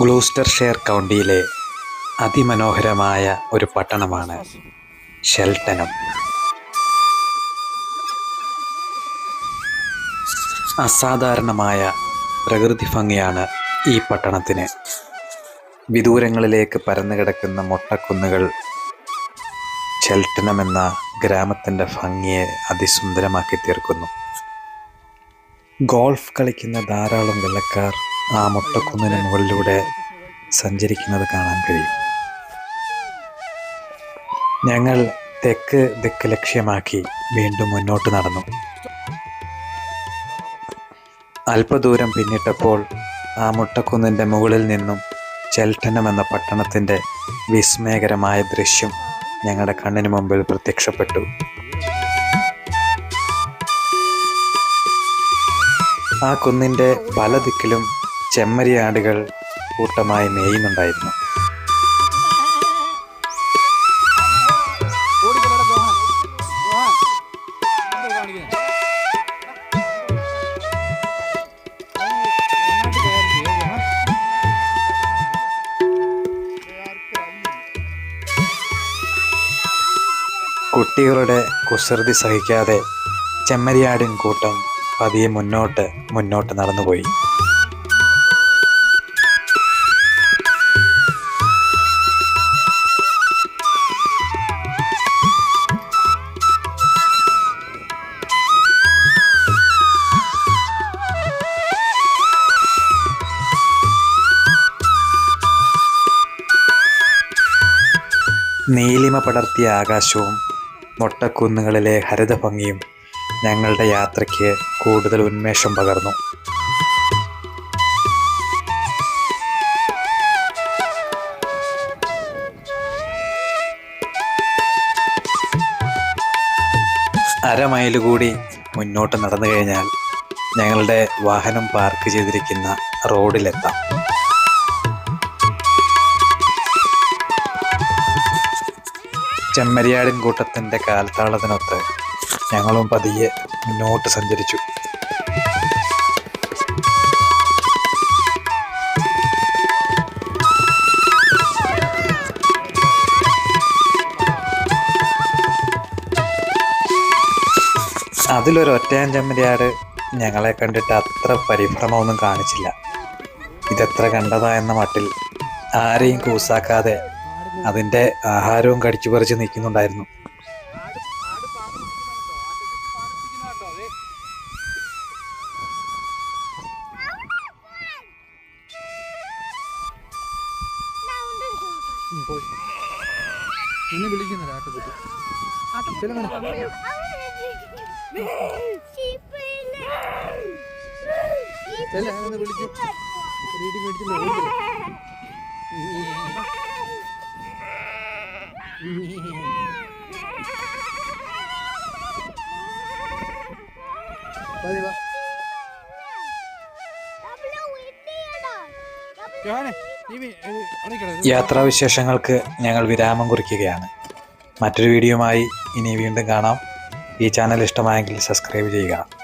ഗ്ലൂസ്റ്റർഷെയർ കൗണ്ടിയിലെ അതിമനോഹരമായ ഒരു പട്ടണമാണ് ഷെൽട്ടനം. അസാധാരണമായ പ്രകൃതി ഭംഗിയാണ് ഈ പട്ടണത്തിന്. വിദൂരങ്ങളിലേക്ക് പരന്നു കിടക്കുന്ന മൊട്ടക്കുന്നുകൾ ഷെൽട്ടനം എന്ന ഗ്രാമത്തിന്റെ ഭംഗിയെ അതിസുന്ദരമാക്കി തീർക്കുന്നു. ഗോൾഫ് കളിക്കുന്ന ധാരാളം വെള്ളക്കാർ ആ മൊട്ടക്കുന്നിന് മുകളിലൂടെ സഞ്ചരിക്കുന്നത് കാണാൻ കഴിയും. ഞങ്ങൾ തെക്ക് ദിക്ക് ലക്ഷ്യമാക്കി വീണ്ടും മുന്നോട്ട് നടന്നു. അല്പദൂരം പിന്നിട്ടപ്പോൾ ആ മുട്ടക്കുന്നിന്റെ മുകളിൽ നിന്നും ചെൽട്ടനം എന്ന പട്ടണത്തിന്റെ വിസ്മയകരമായ ദൃശ്യം ഞങ്ങളുടെ കണ്ണിന് മുമ്പിൽ പ്രത്യക്ഷപ്പെട്ടു. ആ കുന്നിന്റെ പല ദിക്കിലും ചെമ്മരിയാടുകൾ കൂട്ടമായി മേയുന്നുണ്ടായിരുന്നു. കുട്ടികളുടെ കുസൃതി സഹിക്കാതെ ചെമ്മരിയാടിൻ കൂട്ടം പതിയെ മുന്നോട്ട് മുന്നോട്ട് നടന്നുപോയി. നീലിമ പടർത്തിയ ആകാശവും മൊട്ടക്കുന്നുകളിലെ ഹരിതഭംഗിയും ഞങ്ങളുടെ യാത്രയ്ക്ക് കൂടുതൽ ഉന്മേഷം പകർന്നു. അരമൈൽ കൂടി മുന്നോട്ട് നടന്നു കഴിഞ്ഞാൽ ഞങ്ങളുടെ വാഹനം പാർക്ക് ചെയ്തിരിക്കുന്ന റോഡിലെത്താം. ചെമ്മരിയാടിൻ കൂട്ടത്തിന്റെ കാൽത്താളത്തിനൊത്ത് ഞങ്ങളും പതിയെ മുന്നോട്ട് സഞ്ചരിച്ചു. അതിലൊരു ഒറ്റയാൻ ചെമ്മരിയാട് ഞങ്ങളെ കണ്ടിട്ട് അത്ര പരിഭ്രമമൊന്നും കാണിച്ചില്ല. ഇതെത്ര കണ്ടതാ എന്ന മട്ടിൽ ആരെയും കൂസാക്കാതെ അതിന്റെ ആഹാരവും കടിച്ചു പറിച്ച് നിൽക്കുന്നുണ്ടായിരുന്നു. പോയി. നിന്നെ വിളിക്കുന്നില്ല ആട്ടുകുട്ടി. ചില ചില അങ്ങനെ വിളിച്ചു റീഡി മേടിച്ചില്ല ഓടിക്കില്ല യാത്രാവിശേഷങ്ങൾക്ക് ഞങ്ങൾ വിരാമം കുറിക്കുകയാണ്. മറ്റൊരു വീഡിയോയുമായി ഇനി വീണ്ടും കാണാം. ഈ ചാനൽ ഇഷ്ടമായെങ്കിൽ സബ്സ്ക്രൈബ് ചെയ്യുക.